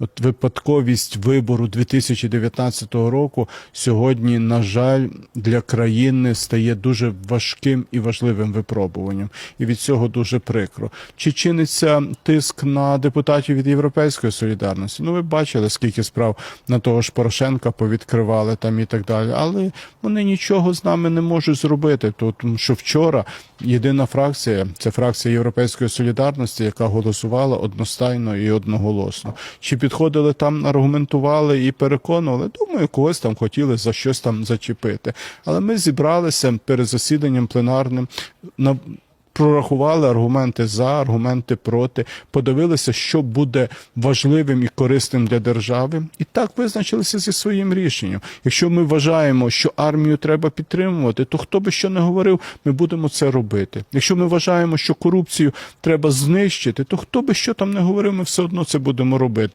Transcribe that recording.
От випадковість вибору 2019 року сьогодні, на жаль, для країни стає дуже важким і важливим випробуванням, і від цього дуже прикро. Чи чиниться тиск на депутатів від Європейської солідарності? Ну, ви бачили, скільки справ на того ж Порошенка повідкривали там і так далі, але вони нічого з нами не можуть зробити. То, тому що вчора єдина фракція, це фракція Європейської солідарності, яка голосувала одностайно і одноголосно. Чи підходили там, аргументували і переконували? Думаю, когось там хотіли за щось там зачепити. Але ми зібралися перед засіданням пленарним на. Прорахували аргументи за, аргументи проти, подивилися, що буде важливим і корисним для держави, і так визначилися зі своїм рішенням. Якщо ми вважаємо, що армію треба підтримувати, то хто би що не говорив, ми будемо це робити. Якщо ми вважаємо, що корупцію треба знищити, то хто би що там не говорив, ми все одно це будемо робити.